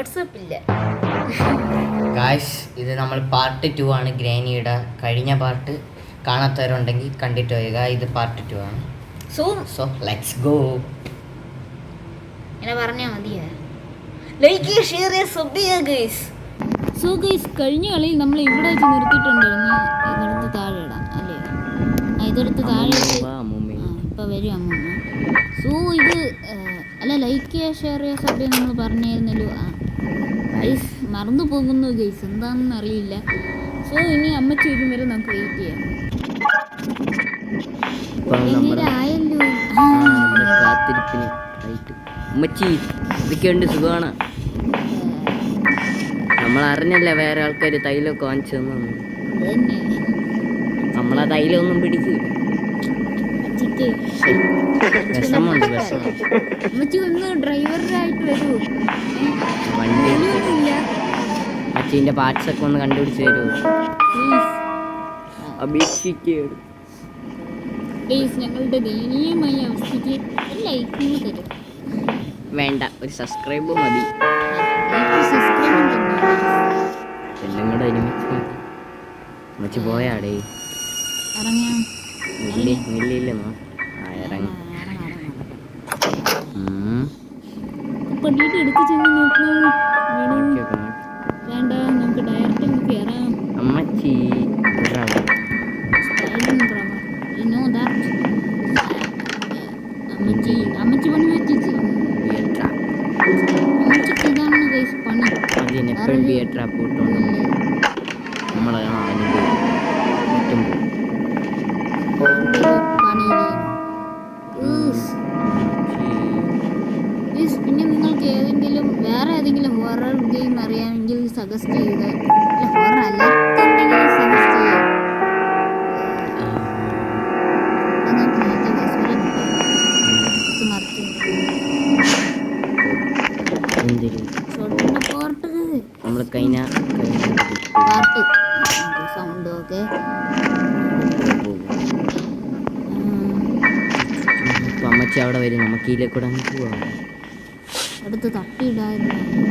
WhatsApp ഇല്ല. Guys ഇത് നമ്മൾ പാർട്ട് ടു ആണ്. ഗ്രാനിയുടെ കഴിഞ്ഞ പാർട്ട് കാണാത്തവരുണ്ടെങ്കിൽ കണ്ടിട്ട് വരിക. ഇത് പാർട്ട് ടു ആണ്. സോ സോ ലെറ്റ്സ് ഗോ ഇങ്ങനെ പറഞ്ഞാൽ മതിയോ. Like share sub guys so guys കഴിഞ്ഞ കളിയിൽ നമ്മൾ ഇവിടെ വെച്ച് നിർത്തിയിട്ടുണ്ടായിരുന്നു. ഇതെടുത്ത് താഴെ ഇടാം അല്ലേ? ഇതെടുത്ത് താഴെ ഇപ്പം വരും അമ്മ സോ ഇത് അല്ല ലൈക്ക് ചെയ്യുക ഷെയർ ചെയ്യുക സബ് നമ്മൾ പറഞ്ഞായിരുന്നല്ലോ. ആ ഗൈസ് മറന്നു പോകുന്നു ഗൈസ് എന്താണെന്ന് അറിയില്ല. സോ ഇനി അമ്മച്ചി വരും വരെ നമുക്ക് വെയിറ്റ് ചെയ്യാം. കാത്തിരിപ്പിന് ഇതൊക്കെയുണ്ട് സുഖമാണ് നമ്മൾ അറിഞ്ഞല്ല വേറെ ആൾക്കാർ തൈലൊക്കെ വാങ്ങിച്ചു തന്നു നമ്മളാ തൈലൊന്നും വിഷമം അമ്മച്ചി ഒന്ന് ഡ്രൈവറായിട്ട് വരൂ. വണ്ടി. ജോലിയൊന്നുമില്ല അച്ഛന്റെ പാർട്സ് ഒക്കെ ഒന്ന് കണ്ടുപിടിച്ച് തരൂ. പ്ലീസ് അപേക്ഷിക്കുകയാണ് പ്ലീസ് ഞങ്ങളുടെ ദയനീയമായ അവസ്ഥയ്ക്ക് ഒരു ലൈക്ക് തരും. വേണ്ട ഒരു സബ്സ്ക്രൈബ് മതി. എല്ലാം കൂടെ ഒരുമിച്ച് മതി പോയാടേ? ഇറങ്ങാം. മില്ലി മില്ലില്ലെന്നോ ആ ഇറങ്ങി ഉം. പണ്ടിട്ട് എടുത്ത് ചെന്ന് നോക്കൂ വേണോ. നോക്കി നോക്ക്, നോക്ക്. വേണ്ട നമുക്ക് ഡയറക്റ്റ് നമുക്ക് കയറാം അമ്മച്ചി അമ്മച്ചി അമ്മച്ചി പണി തിയേറ്ററാ. അമ്മച്ചിക്ക് ഇതാണ് പണി. അതിന് എപ്പോഴും തിയേറ്ററാ പോയിട്ടുണ്ട്. നമ്മളെ ആ സജസ്റ്റ് ചെയ്ത്. ഹൊറർ അല്ലാത്തുണ്ടെങ്കിൽ സജസ്റ്റ് ചെയ്യാം. നമ്മൾ കഴിഞ്ഞ പാർട്ട് സൗണ്ട് ഒക്കെ. അമ്മച്ചി അവിടെ വരും നമുക്ക് ഇതിലെ കൂടെ അങ്ങ് പോവാം. അടുത്ത് തട്ടിയിടായിരുന്നു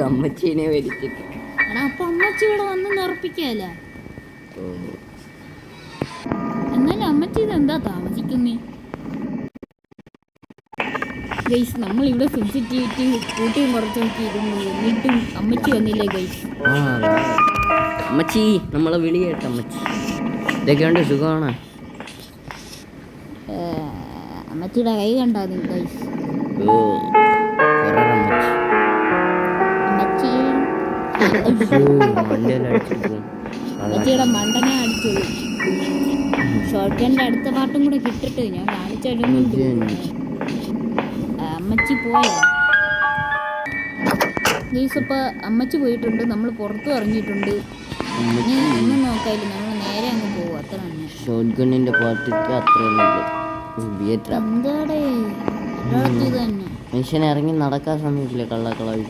നിനക്ക് അമ്മച്ചീനെ വരിച്ചിട്ട് എടാ അപ്പൊ അമ്മച്ചി ഇവിടെ വന്ന് നിറപ്പിക്കല്ല എന്നാലും അമ്മച്ചി ഇത് എന്താ താമസിക്കുന്നേ? ഗൈസ് നമ്മൾ ഇവിടെ സെൻസിറ്റിവിറ്റി കൂട്ടിയും കുറച്ചൊക്കെ ഇരുന്നു എന്നിട്ടും അമ്മച്ചി വന്നില്ലേ ഗൈസ്? അമ്മച്ചി നമ്മളെ വിളി കേട്ട അമ്മച്ചി. ഇതൊക്കെയുണ്ട് സുഖമാണ്? അമ്മച്ചിയുടെ കൈ കണ്ടാ നീ ഗൈസ്. ഓ. മണ്ടനെ അടിച്ചോളൂ ഷോർട്ട് അടുത്ത പാട്ടും കൂടെ കിട്ടിട്ട് ഞാൻ ഇത് അമ്മച്ചി പോയോ? അമ്മച്ചി പോയിട്ടുണ്ട്. നമ്മൾ പുറത്തു ഇറങ്ങിയിട്ടുണ്ട്. ഒന്നും നോക്കായില്ല. നമ്മൾ നേരെ അങ്ങ് പോകും അത്ര തന്നെ. ഷോർട്ട് ഗണ്ണിന്റെ പാട്ടിക്ക് അത്രയുള്ളൂ എന്താടേ? ഇത് തന്നെ മനുഷ്യനെ ഇറങ്ങി നടക്കാൻ സമയമില്ല? കള്ളക്കളവി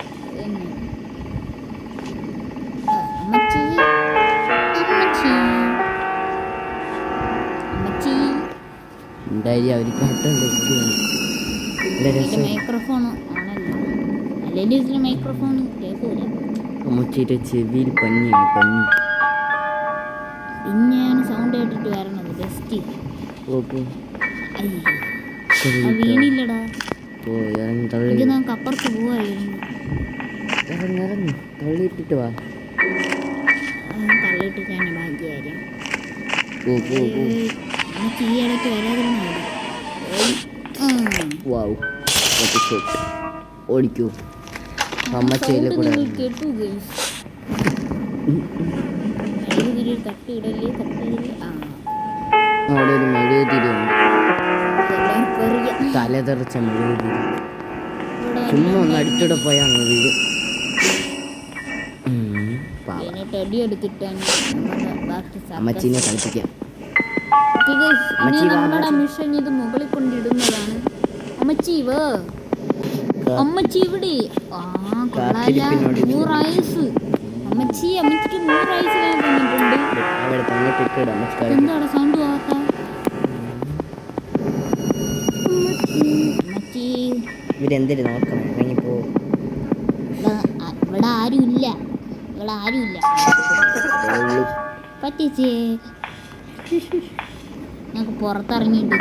എന്തായാലും അവർ കേട്ടുണ്ട് നല്ല രസം മൈക്രോഫോൺ അല്ലെങ്കിൽ ഇതിന് മൈക്രോഫോൺ കേൾക്കൂല അമ്മച്ചിയുടെ ചെവിയിൽ പഞ്ഞിയാണ് പഞ്ഞി. പിന്നെയാണ് സൗണ്ട് കേട്ടിട്ട് വരണത്. Best okay. വീണില്ലടാ. ഓ ഇറങ്ങി തള്ളി. നമുക്ക് അപ്പുറത്ത് പോവായിരുന്നു ഇറങ്ങി ഇറങ്ങി. തള്ളിയിട്ടിട്ട് വാ. തള്ളിയിട്ടിട്ടാണ് ഭാഗ്യകാര്യം പോ പോ പോ. ഈ ഇടയ്ക്ക് വരാതിരുന്ന വാവ് ഷോട്ട് ഓടിക്കൂ. അമ്മച്ചയിലെ സൗണ്ട് കൂടെ കേട്ടു തട്ടിയിടല്ലേ തട്ടിയിടല്ലേ അവിടെ ഒരു മെഴുകുതിരിയുണ്ട് എല്ലാവർക്കും തലതെറിച്ച മെഴുകുതിരി. ചുമ്മാ ഒന്ന് അടുത്തൂടെ പോയാൽ അങ്ങ് വീഴും. അമ്മച്ചിനെ പാവം. ഇനി നമ്മുടെ മിഷൻ ഇത് മുകളിൽ കൊണ്ടിടുന്നതാണ്. അമ്മച്ചി വാ അമ്മച്ചി ഇവിടെ. ആ കൊള്ളാല. നൂറായുസ്. അമ്മച്ചി അമ്മച്ചിക്ക് നൂറായുസ് ഞാൻ തന്നിട്ടുണ്ട് എന്താണ് സൗണ്ട് ആവാത്ത അമ്മച്ചി ഇവരെന്തിനു നോക്കണം? ഇറങ്ങിപ്പോ ഇവിടെ ആരും ഇല്ല. ഇവിടെ ആരുമില്ല ഉള്ളു. പറ്റിച്ചേ. ഞങ്ങൾക്ക് പുറത്തിറങ്ങിയിട്ട്.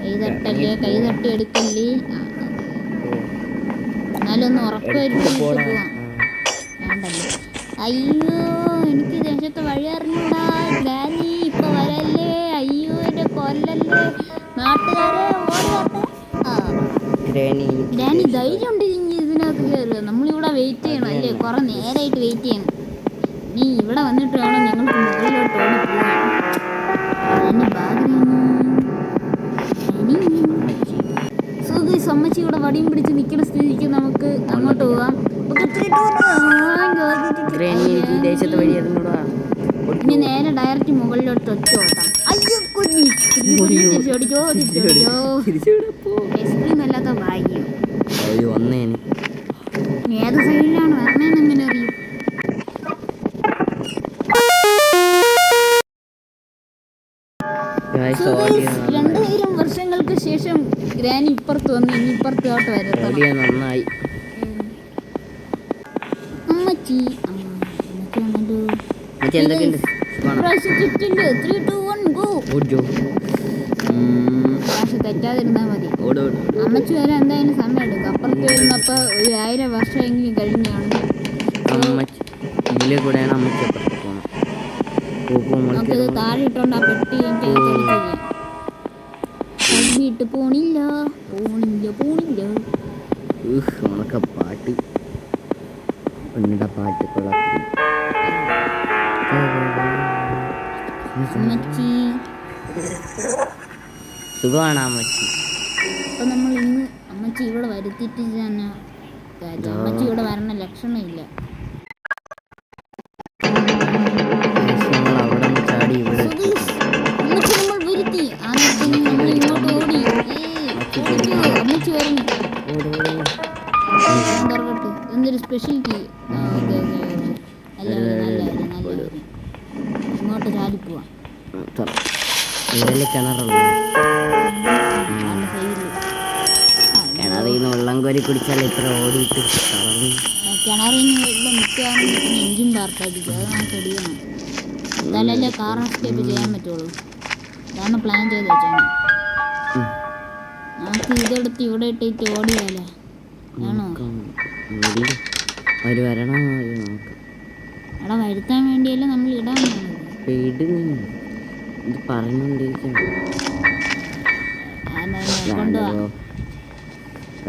കൈ തട്ടല്ലേ കൈ തട്ടി എടുക്കല്ലേ. എന്നാലും ഒന്ന് ഉറപ്പായിട്ട് വേണ്ടല്ലേ? അയ്യോ എനിക്ക് ദേശത്ത് വഴി അറിഞ്ഞൂടാ. ഇപ്പൊ വരല്ലേ? അയ്യോ എന്റെ കൊല്ലല്ലേ? നാട്ടുകാരെ ഗ്രാനി ധൈര്യം ഉണ്ട് ഇനി ഇതിനകത്ത് കയറുക. നമ്മളിവിടെ വെയിറ്റ് ചെയ്യണം അല്ലേ? കുറെ നേരമായിട്ട് വെയിറ്റ് ചെയ്യണം. നീ ഇവിടെ വന്നിട്ട് വേണം തിരിച്ചോടിക്കോ തിരിച്ചോടിക്കോ ഐസ്ക്രീം അല്ലാത്ത ഭാഗ്യം. ഒരു വന്നേന് ഇനി. ഏത് സൈഡിലാണ് വരണേന്ന് എങ്ങനെ അറിയും? രണ്ടായിരം വർഷങ്ങൾക്ക് ശേഷം ഗ്രാനി ഇപ്പുറത്ത് വന്ന് ഇനി ഇപ്പുറത്തോട്ട് ഓടിയ നന്നായി. അമ്മച്ചി അമ്മ എന്തൊക്കെയുണ്ട്? Three two one go good ഉം, പക്ഷെ തെറ്റാതിരുന്നാ മതി. അമ്മച്ചു വരെ എന്തായാലും സമയം എടുക്കും. അപ്പുറത്ത് വരുന്നപ്പോ ഒരു ആയിരം വർഷമെങ്കിലും കഴിഞ്ഞാണ്. ഇതിലെ കൂടെയാണ് അമ്മച്ചി അപ്പുറത്ത് പൂപ്പൂ നമുക്കിത് താഴെ ഇട്ടോണ്ട് ആ പെട്ടി വീട്ട് പോണില്ല. പോണില്ല പോണില്ല. ഉണക്ക പാട്ട്. പെണ്ണിട പാട്ട് കൊള്ളാം അമ്മച്ചി. സുഖമാണ് അമ്മച്ചി? അപ്പൊ നമ്മൾ ഇന്ന് അമ്മച്ചി ഇവിടെ വരുത്തിയിട്ട് തന്നെ അമ്മച്ചി ഇവിടെ വരണ ലക്ഷണമില്ല. ഇട്ടിട്ട് ഓടിയാലേ? ആണോ. അവർ വരണം അവിടെ വരുത്താൻ വേണ്ടിയല്ലേ നമ്മൾ ഇടാൻ ഇത്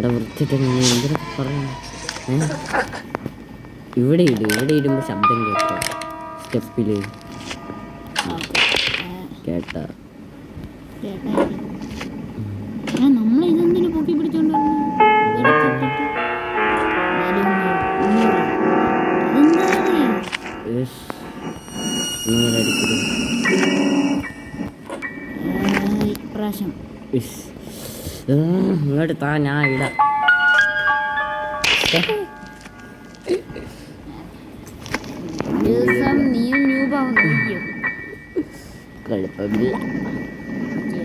വൃത്തിട്ട് എന്തിനാ ഇവിടെ ഇട് ഇവിടെ ഇടുമ്പോ ശബ്ദം കേട്ടോ. സ്റ്റെപ്പിൽ. കേട്ടോ കേട്ടാ. ഒന്നും ഇതെന്തിനു പൊക്കി പിടിച്ചോണ്ട് ഇപ്രാവശ്യം. ഇങ്ങോട്ട് താ ഞാൻ ഇടാം. ദിവസം നീയും രൂപം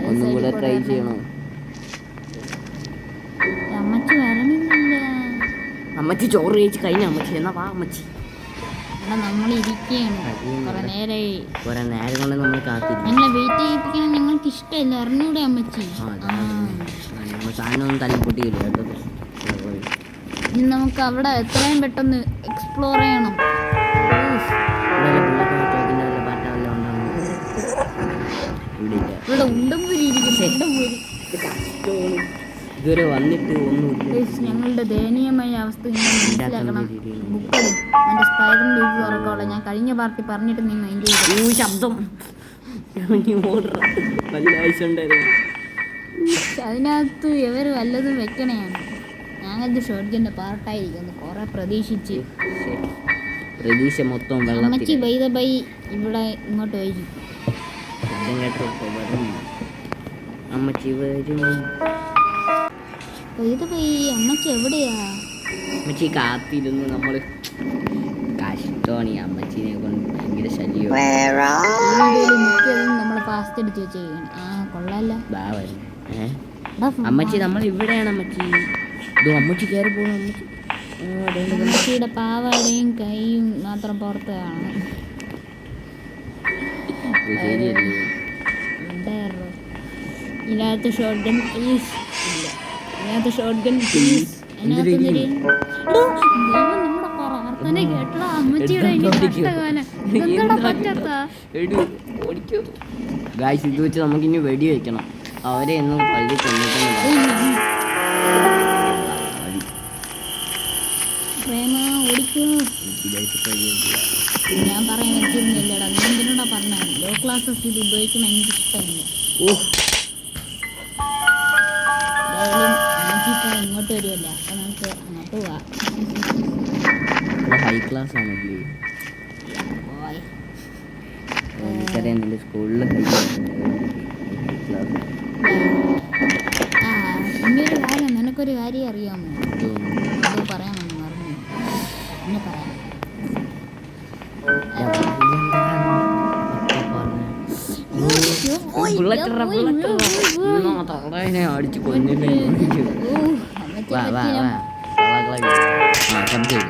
ഒന്നും കൂടെ ട്രൈ ചെയ്യണോ. അമ്മച്ചി ചോറ് കഴിച്ച് കഴിഞ്ഞ അമ്മച്ചി എന്നാ വാ അമ്മച്ചി. നമ്മൾ ഇരിക്കുകയാണ് കുറെ നേരമായി കുറെ നേരം കൊണ്ട് നമ്മൾ കാത്തിരിക്കും വെയിറ്റ് ഞങ്ങൾക്ക് ഇഷ്ടമില്ല. അറിഞ്ഞൂടെ അമ്മച്ചി? സാധനം ഒന്നും തല്ലിപ്പൊട്ടിയില്ല കേട്ടോ ഇനി നമുക്ക് അവിടെ എത്രയും പെട്ടെന്ന് എക്സ്പ്ലോർ ചെയ്യണം. ഇവിടെ ഉണ്ടും ഉണ്ടമ്പൂരി ഇരിക്കുന്നു. ഉണ്ടും ഇതുവരെ വന്നിട്ട് ഒന്നുമില്ല. ഞങ്ങളുടെ ദയനീയമായ അവസ്ഥ നിങ്ങൾ മനസ്സിലാക്കണം. ബുക്കടി എന്റെ സ്പൈഡറിന്റെ ലീഗ് തുറക്കോളെ ഞാൻ കഴിഞ്ഞ പാർട്ടി പറഞ്ഞിട്ട് നീ മൈൻഡ് ചെയ്തു? ശബ്ദം. അതിനകത്ത് ഇവർ വല്ലതും വെക്കണയാണ്. ഞങ്ങൾക്ക് ഷോട്ട്ഗിന്റെ പാർട്ടായിരിക്കുന്നു കുറെ പ്രതീക്ഷിച്ച്. പ്രതീക്ഷ മൊത്തം അമ്മച്ചി ബൈ ബൈ ഇവിടെ ഇങ്ങോട്ട് വരും. ശബ്ദം കേട്ടപ്പോ വരും അമ്മച്ചി വരും. അമ്മച്ചി എവിടെയാ? അമ്മച്ചി കാത്തിരുന്നു നമ്മൾ. കഷ്ടമാണ് ഈ അമ്മച്ചിനെ കൊണ്ട് ഭയങ്കര ശല്യം. നമ്മൾ ഫാസ്റ്റ് അടിച്ച് ആ കൊള്ളാല്ല അമ്മച്ചി നമ്മൾ ഇവിടെയാണ് അമ്മച്ചി ഇതോ അമ്മച്ചി കയറി പോകണം അമ്മച്ചി. അമ്മച്ചിയുടെ പാവാടയും കൈയും മാത്രം പുറത്ത് കാണാം. ഇതിനകത്ത് ഷോർട്ട് ഗൺ ഇതിനകത്ത് ഷോർട്ട് ഗൺ പ്ലീസ് അതിനകത്ത് നമ്മുടെ കേട്ടടാ അമ്മച്ചിയുടെ ഗായ്സ് ഇത് വെച്ച് നമുക്ക് ഇനി വെടി വെക്കണം. അവരെ ഒന്നും പള്ളി കൊണ്ടിട്ടുണ്ട് പ്രേമ ഓടിക്കൂ. ഞാൻ പറയാൻ വെച്ചിരുന്നില്ലടാ നീ എന്തിനോടാ പറഞ്ഞ? ലോ ക്ലാസ്സസ് ഇത് ഉപയോഗിക്കണം എനിക്ക് ഇഷ്ടമില്ല. ഓ. വരുമല്ലോ അപ്പം നമുക്ക് അങ്ങോട്ട് പോവാം. ഹൈ ക്ലാസ് ആണല്ലേ പോയി. എനിക്കറിയാം നിന്റെ സ്കൂളിൽ ഹൈ ക്ലാസ് ഒരു കാര്യം നിനക്കൊരു കാര്യം അറിയാമോ? അത് പറയാമെന്ന് പറഞ്ഞു. എന്നെ പറയാം. അടിച്ചു കൊന്നില്ലേ? ഓ, അമ്മച്ചി വാ വാ വാ. ആ ശബ്ദം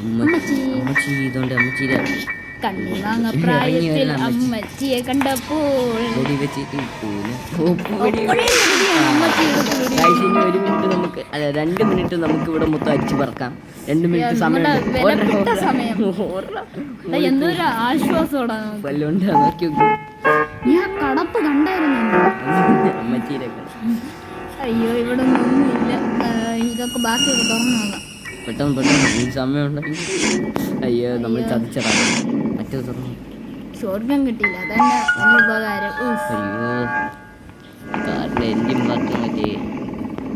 അമ്മച്ചി ഇതുകൊണ്ട് അമ്മച്ചിയുടെ കണ്ണി വാങ്ങ അമ്മച്ചി. അമ്മച്ചിയെ കണ്ടപ്പോൾ. ഒരു മിനിറ്റ് നമുക്ക് അല്ല രണ്ട് മിനിറ്റ് നമുക്ക് ഇവിടെ മൊത്തം അടിച്ചു പറക്കാം. രണ്ട് മിനിറ്റ് സമയം എന്തൊരു ആശ്വാസോടാ നമുക്ക്. വല്ലോണ്ട് നോക്കി നോക്കൂ. ഞാൻ കടപ്പ് കണ്ടായിരുന്നു? അയ്യോ ഇവിടെ ഒന്നുമില്ല ഇതൊക്കെ ബാക്കിയൊക്കെ തുറന്നു നോക്കാം പെട്ടെന്ന് പെട്ടെന്ന് ഈ സമയം അയ്യോ നമ്മൾ ചതിച്ചടാ മറ്റേ തുറന്നു. സ്വർഗം കിട്ടിയില്ല. അതന്നെ ഉപകാരം? അയ്യോ കാറിന്റെ എൻജിൻ പാർട്ട് മറ്റേ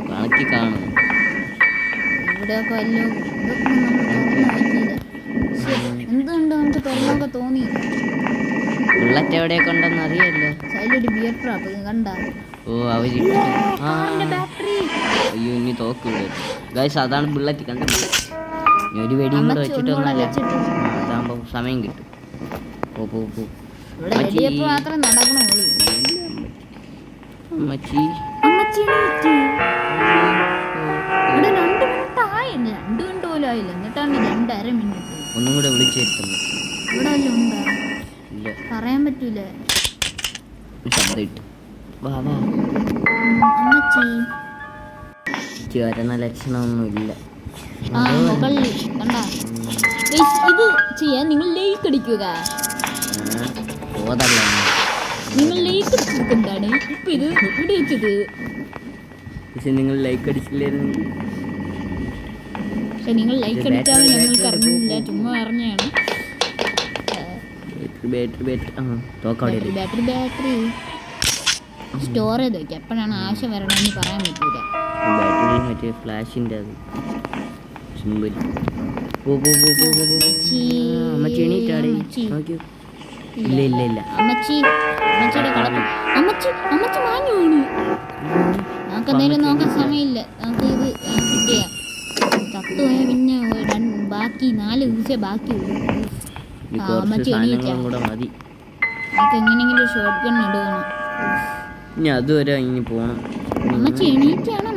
കണക്കി കാണും. ഇവിടെയൊക്കെ വല്ലതും ഇതൊക്കെ നമ്മൾ തുറന്നു എന്തുകൊണ്ട് നമുക്ക് തുറന്നൊക്കെ തോന്നിയില്ല ബുള്ളറ്റ് എവിടെ കൊണ്ടെന്ന് അറിയല്ലോ? സൈലൊരു ബിയർ ട്രാപ്പ് കണ്ട? ഓ അവർ അയ്യോ ഇനി തോക്ക് വിടും ഗൈസ് അതാണ് ബുള്ളറ്റ് കണ്ട ഒരു വെടിയും കൂടെ വെച്ചിട്ടൊന്നല്ല അതാകുമ്പോ സമയം കിട്ടും. ഓ പോ പോ. അമ്മച്ചി. ഒന്നും കൂടെ വിളിച്ചു വരുത്തും ഇവിടെ വല്ലതും ഉണ്ടോ? ഇല്ല പറയാൻ പറ്റൂല. ഒരു ശബ്ദം ഇട്ട്. വാ വാ. ഉം, അമ്മച്ചി. ഇച്ചി വരുന്ന ലക്ഷണമൊന്നും ഇല്ല ആ മുകളിൽ കണ്ട. Guys, ഇത് ചെയ്യാൻ നിങ്ങൾ ലേക്ക് അടിക്കുക. പോതല്ല നിങ്ങൾ ലൈക്ക് അടിച്ചിരിക്കുന്നതാണ്. ഇപ്പൊ ഇത് ഇവിടെ വെച്ചത്? പക്ഷെ നിങ്ങൾ ലൈക്ക് അടിച്ചില്ലായിരുന്നു. പക്ഷെ നിങ്ങൾ ലൈക്ക് ഞങ്ങൾക്ക് അറിഞ്ഞില്ല. ചുമ്മാ അറിഞ്ഞാണ് ബാറ്ററി ബാറ്ററി ബാറ്ററി. ആ തോക്കവിടെ ബാറ്ററി ബാറ്ററി. സ്റ്റോർ ചെയ്ത് വെക്കാം. എപ്പോഴാണ് ആവശ്യം വരണമെന്ന് പറയാൻ പറ്റൂല. ബാറ്ററി മറ്റേ ഫ്ലാഷിന്റെ അത്. സിമ്പിൾ. ഇല്ല ഇല്ല ഇല്ല അമ്മച്ചി അമ്മച്ചിയുടെ കളപ്പ് അമ്മച്ചി അമ്മച്ചി മാഞ്ഞു വീണു നമുക്ക് എന്തായാലും നോക്കാൻ സമയമില്ല. നമുക്ക് ഇത് കിട്ടിയ. ചത്തുപോയ പിന്നെ ബാക്കി നാല് ദിവസമേ ബാക്കിയുള്ളൂ. ആ, കുറച്ച് സാധനങ്ങളും. കൂടെ മതി. നമുക്ക് എങ്ങനെയെങ്കിലും ഷോർട്ട് ഗൺ ഇനി അതുവരെ ഇനി പോണം. എണീറ്റാണോ.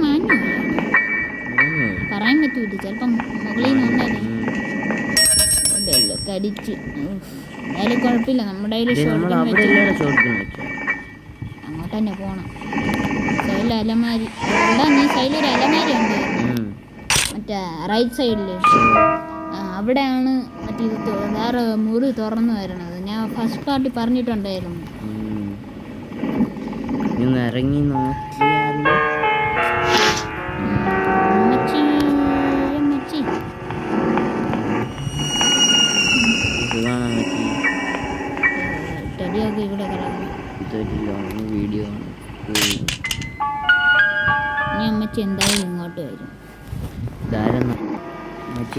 പറയാൻ പറ്റൂല ചിലപ്പം മുകളിൽ കടിച്ച്. എന്തായാലും കുഴപ്പമില്ല. നമ്മുടെ അങ്ങോട്ട് തന്നെ പോണം. സൈഡിൽ അലമാരി. ഇവിടെ നീ? സൈഡിൽ ഒരു അലമാരി ഉണ്ട്. മറ്റേ റൈറ്റ് സൈഡിൽ അവിടെയാണ് ഇത് വേറെ മുറി തുറന്നു വരണത് ഞാൻ ഫസ്റ്റ് പാർട്ടി പറഞ്ഞിട്ടുണ്ടായിരുന്നു. ഇറങ്ങി നോക്കിയാലോ?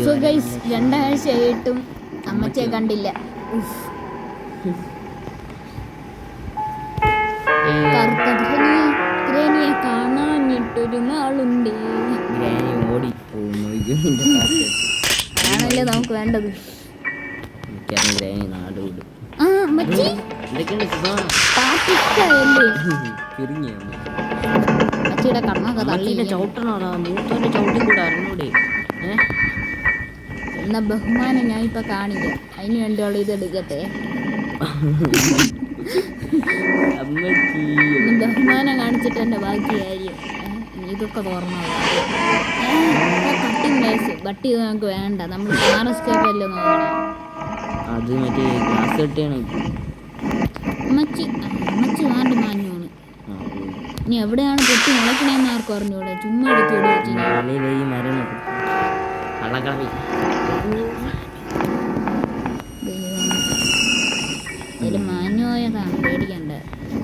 സോ ഗൈസ് രണ്ടാഴ്ചയായിട്ടും അമ്മച്ചെ കണ്ടില്ല. ഗ്രനിയെ കാണാനിട്ടൊരു നാളുണ്ട് ആണല്ലേ നമുക്ക് വേണ്ടത്? ആ ചുരുങ്ങിയ അമ്മച്ചിയുടെ കണ്ണൊക്കെ തള്ളി അമ്മച്ചീന്റെ ചവിട്ടണോടാ മൂത്തോന്റെ ചവിട്ടി കൂടെ അറിഞ്ഞൂടെ ഏഹ് എന്ന ബഹുമാനം ഞാൻ ഇപ്പൊ കാണിക്കാം. അതിന് വേണ്ടി വേണ്ടിയുള്ള ഇത് എടുക്കട്ടെ. ബഹുമാനം കാണിച്ചിട്ട് എന്റെ ബാക്കി കാര്യം. ഇതൊക്കെ തുറന്നു കട്ടിങ് വയസ്സ് ബട്ട് ഇത് നമുക്ക് വേണ്ട. നമ്മൾ ആർഎസ്കേപ്പല്ലേ നോക്കണം. അത് മറ്റേ ഗ്ലാസ് കെട്ടിയാണ്. അമ്മച്ചി ആ, അമ്മച്ചി വേണ്ട മാഞ്ഞോണ് ഇനി എവിടെയാണ് പൊട്ടി മുളക്കണേന്ന് ആർക്കും അറിഞ്ഞൂടെ? ചുമ്മാ എടുത്ത് കള്ളക്കളവി ഇതിൽ മാഞ്ഞു പേടിക്കണ്ട.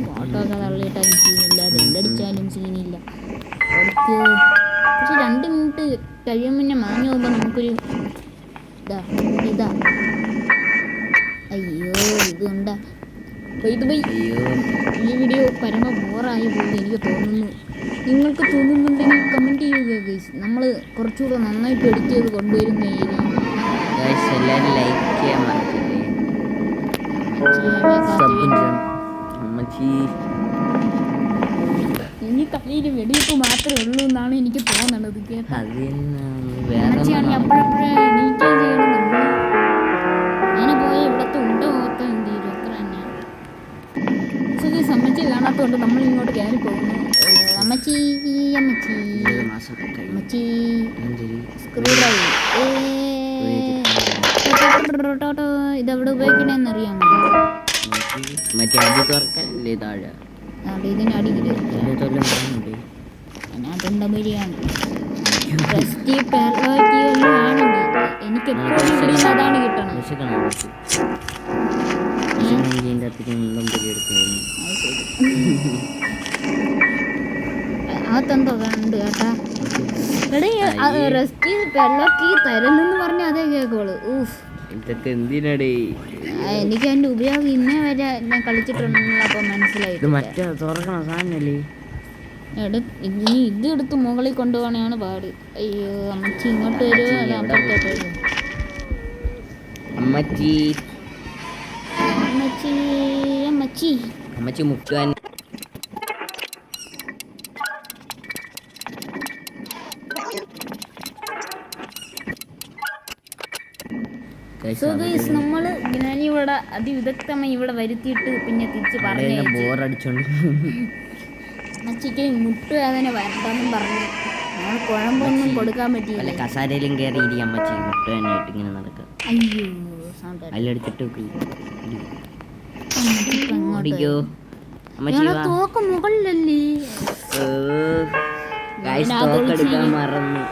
ഫോട്ടോ ഒക്കെ തള്ളിയിട്ടാലും സീനില്ല. ബെല്ലടിച്ചാലും സീനില്ല. അവർക്ക് പക്ഷെ രണ്ട് മിനിറ്റ് കഴിയും പിന്നെ പോകുമ്പോൾ നമുക്കൊരു ഇതാ ഇതാ. അയ്യോ ഇതുണ്ടാ അയ്യോ ഈ വീഡിയോ പരമ ബോറായി പോയി എനിക്ക് തോന്നുന്നു. നിങ്ങൾക്ക് തോന്നുന്നുണ്ടെങ്കിൽ കമന്റ് ചെയ്യുക ഗൈസ് നമ്മൾ കുറച്ചുകൂടെ നന്നായിട്ട് എഡിറ്റ് ചെയ്ത് കൊണ്ടുവരുന്നതായിരിക്കും എല്ലാവരും ലൈക്ക് ചെയ്യാൻ ഇനി കളിയിൽ വെടിവെപ്പ് മാത്രമേ ഉള്ളൂ എന്നാണ് എനിക്ക് തോന്നണത് കേട്ടോ. അപ്പോഴപ്പോഴേ ചെയ്യണം കാണാത്തതുകൊണ്ട് നമ്മൾ ഇങ്ങോട്ട് കയറി പോകുന്നു. അമ്മച്ചി അമ്മച്ചി അമ്മച്ചി. സ്ക്രൂ ഡ്രൈവ് ഇതെവിടെ അറിയാമോ മറ്റേ തുറക്കല്ലേ താഴെ അതുകൊണ്ട് ബിരിയാണി പെർലോറ്റി ഒന്നും ആണെങ്കിൽ എനിക്ക് എപ്പോഴും അതാണ് കിട്ടണം ഇതിന്റെ അത്തിക്ക് ഉള്ളം പൊടി എടുക്കുന്നു അകത്തെന്തോ കണ്ട് കേട്ടാ എടേ റെസ്റ്റി പെർലോറ്റി തരുന്നെന്ന് പറഞ്ഞാൽ അതേ കേക്കോളൂ. ഊഫ് ഇതൊക്കെ എന്തിനടേ? എനിക്ക് അതിന്റെ ഉപയോഗം ഇന്നേ വരെ ഞാൻ കളിച്ചിട്ടുണ്ടെന്നുള്ള അപ്പൊ മനസ്സിലായി ഇത് മറ്റേ തുറക്കണ സാധനല്ലേ? എടു ഇനി ഇത് എടുത്ത് മുകളിൽ കൊണ്ടുപോകണയാണ് പാട്. അയ്യോ അമ്മച്ചി ഇങ്ങോട്ട് വരുമോ അല്ല അപ്പുറത്തോട്ട് വരുമോ അമ്മച്ചി. അമ്മച്ചി അമ്മച്ചി അമ്മച്ചി മുക്കുവാൻ നമ്മൾ ഗ്രാനി ഇവിടെ അതിവിദഗ്ധമായി ഇവിടെ വരുത്തിയിട്ട് പിന്നെ തിരിച്ച് പറഞ്ഞു ബോറടിച്ചോണ്ട്. അമ്മച്ചിക്ക് മുട്ടുവേദന വരണ്ടെന്നും പറഞ്ഞു. ഞങ്ങൾ കുഴമ്പൊന്നും കൊടുക്കാൻ പറ്റിയില്ല. കസാരയിലും കയറി ഇരി അമ്മച്ചി മുട്ട തന്നെ ആയിട്ട് ഇങ്ങനെ നടക്കുക. അയ്യോ അതിലെടുത്തിട്ട് വെക്ക്. ഇരി. അമ്മച്ചിക്ക് അങ്ങോട്ട് ഓടിക്കോ. അമ്മച്ചി തോക്ക് മുകളിലല്ലേ? മറന്നു.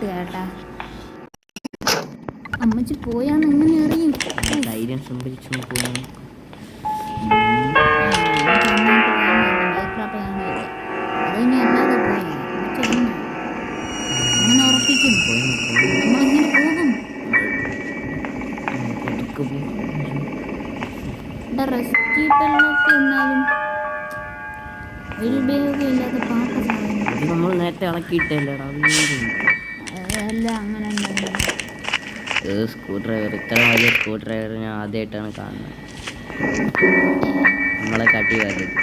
കേട്ടാ പോയാന്ന് എങ്ങനെ അറിയും? ധൈര്യം സംഭരിച്ചു പോകുന്നു ഇവിടെ റെസ്ക്യൂ പെണ്ണൊക്കെ എന്നാലും ഒരു ഉപയോഗം ഇല്ലാത്ത പാട്ട അത് നമ്മൾ നേരത്തെ ഇളക്കിയിട്ടല്ലേടാ അല്ല അങ്ങനെ. സ്ക്രൂ ഡ്രൈവർ ഇത്ര വലിയ സ്ക്രൂ ഡ്രൈവർ ഞാൻ ആദ്യമായിട്ടാണ് കാണുന്നത്. നമ്മളെ കാട്ടി വരുന്നത്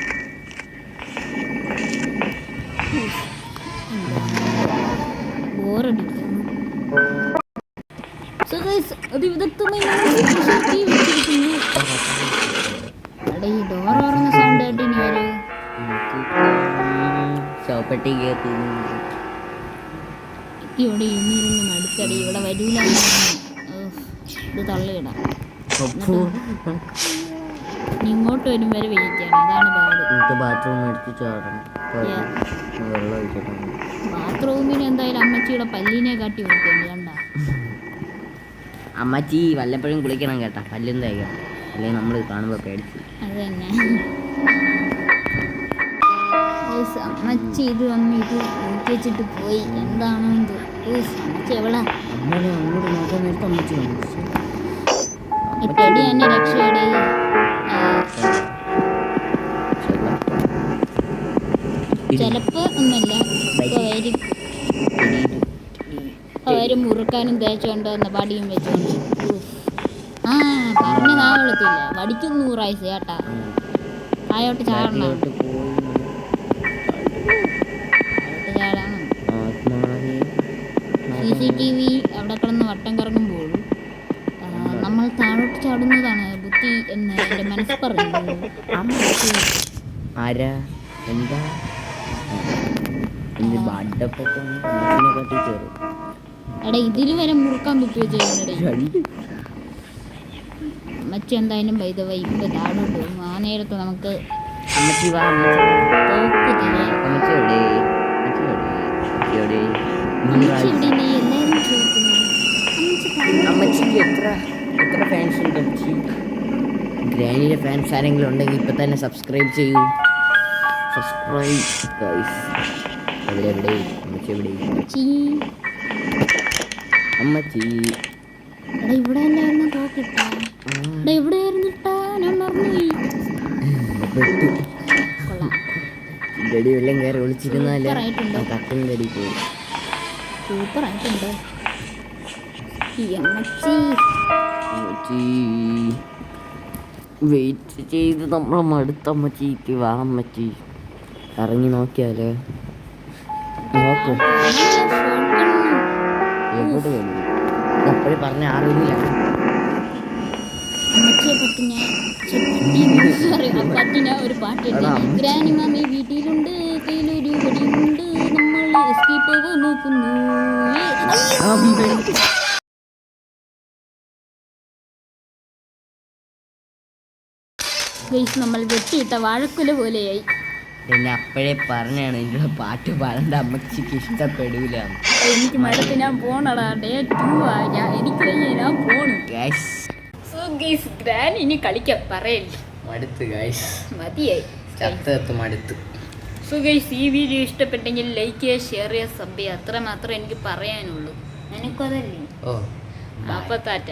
ബോറടിക്കുന്നു. അത് guys, ചോപ്പട്ടി കയറ്റി ഇവിടെ ഇന്നിരുന്ന് മടുത്തടി ഇവിടെ വരൂല. ഇത് തള്ളിയിടാം. ഇങ്ങോട്ട് വരും വരെ വെയിറ്റ് അതാണ് പാട്. നമുക്ക് ബാത്റൂം എടുത്ത് ചാടണം. ബാത്റൂമിന് എന്തായാലും അമ്മച്ചിയുടെ പല്ലിനെ കാട്ടി വൃത്തിയുണ്ട് കണ്ട? അമ്മച്ചി വല്ലപ്പോഴും കുളിക്കണം കേട്ടാ പല്ലും തേക്കണം. അല്ലെങ്കിൽ നമ്മൾ കാണുമ്പോൾ പേടിച്ചു. അത് തന്നെ. Guys, അമ്മച്ചി ഇത് വന്ന് ഇത് വെച്ചിട്ട് പോയി. എന്താണോ ഇത്? അമ്മച്ചി എവിടാ? അമ്മനെ അങ്ങോട്ട് നോക്കാൻ നേരത്തെ അമ്മച്ചി വന്നു. ഈ പെടി എന്നെ രക്ഷയുടെ. ചിലപ്പോ ഒന്നുമില്ല. അവർ മുറുക്കാനും തേച്ചോണ്ട് വന്ന പടിയും വെച്ചോണ്ട്. ആ പറഞ്ഞ നാ വിളത്തില്ല വടിക്കും നൂറായിസ് ചേട്ടാ ആയോട്ട് ചാടണം. സി സി ടി വി അവിടെ കിടന്ന് വട്ടം കറങ്ങുമ്പോൾ നമ്മൾ താഴോട്ട് ചാടുന്നതാണ് ബുദ്ധി എന്ന് എന്റെ മനസ്സ് പറയുന്നത്. ആരാ? എന്താ? എടാ ഇതിൽ വരെ മുറുക്കാൻ കുത്തി വെച്ചേക്കണടേ മറ്റെന്തായാലും വൈദവ ഇപ്പൊ താഴോട്ട് ആ നേരത്ത് നമുക്ക് ചോദിക്കുന്നു. അമ്മച്ചി താഴോട്ട് അമ്മച്ചിക്ക് എത്ര എത്ര ഫാൻസ് ഉണ്ട് അമ്മച്ചി? ഗ്രാനിയുടെ ഫാൻസ് ആരെങ്കിലും ഉണ്ടെങ്കിൽ ഇപ്പം തന്നെ സബ്സ്ക്രൈബ് ചെയ്യൂ. സബ്സ്ക്രൈബ് ഗൈസ് എവിടെ അമ്മച്ചി എവിടെ? അമ്മച്ചി. ഇവിടെ അല്ലായിരുന്നു തോക്കിട്ടാ. ഇവിടെ ആയിരുന്നിട്ടാ ഞാൻ മറന്നുപോയി. ഗടി വെള്ളം കയറി ഒളിച്ചിരുന്നാൽ സൂപ്പറായിട്ടുണ്ട്. കട്ടിന്റെ അടി പോകും അമ്മച്ചി. വെയിറ്റ് ചെയ്ത് നമ്മളെ മടുത്ത അമ്മച്ചിക്ക് വാ അമ്മച്ചി. ഇറങ്ങി നോക്കിയാലേ. നോക്കൂ. എവിടെ അപ്പോഴേ പറഞ്ഞ അറിയില്ല സോറി പറ്റി ഞാൻ ഒരു പാട്ടുണ്ട്. ഗ്രാനി മാമി വീട്ടിലുണ്ട് കയ്യിലൊരു വടിയുണ്ട് നമ്മൾ എസ്കേപ്പ് നോക്കുന്നു. നമ്മൾ വെട്ടിയിട്ട വാഴക്കുല പോലെയായി. എന്നെ അപ്പോഴേ പറഞ്ഞാണ് എന്റെ പാട്ട് പാടേണ്ട അമ്മച്ചിക്ക് ഇഷ്ടപ്പെടൂല. എനിക്ക് മടുത്ത് ഞാൻ പോണടാ. ഡേ ടൂ ആ എനിക്ക് ഞാൻ പോണു. ഗൈസ് ഗൈസ് ഗ്രാൻ ഇനി കളിക്ക പറയല്ലേ മടുത്ത് ഗൈസ് മതിയായി. ചത്തത്ത് ചത്ത് മടുത്ത്. സോ ഗൈസ് ഈ വീഡിയോ ഇഷ്ടപ്പെട്ടെങ്കിൽ ലൈക്ക് ചെയ്യുക ഷെയർ ചെയ്യുക സബ് ചെയ്യുക. അത്ര മാത്രമേ എനിക്ക് പറയാനുള്ളൂ. എനിക്കതല്ലേ ഓ അപ്പൊ താറ്റ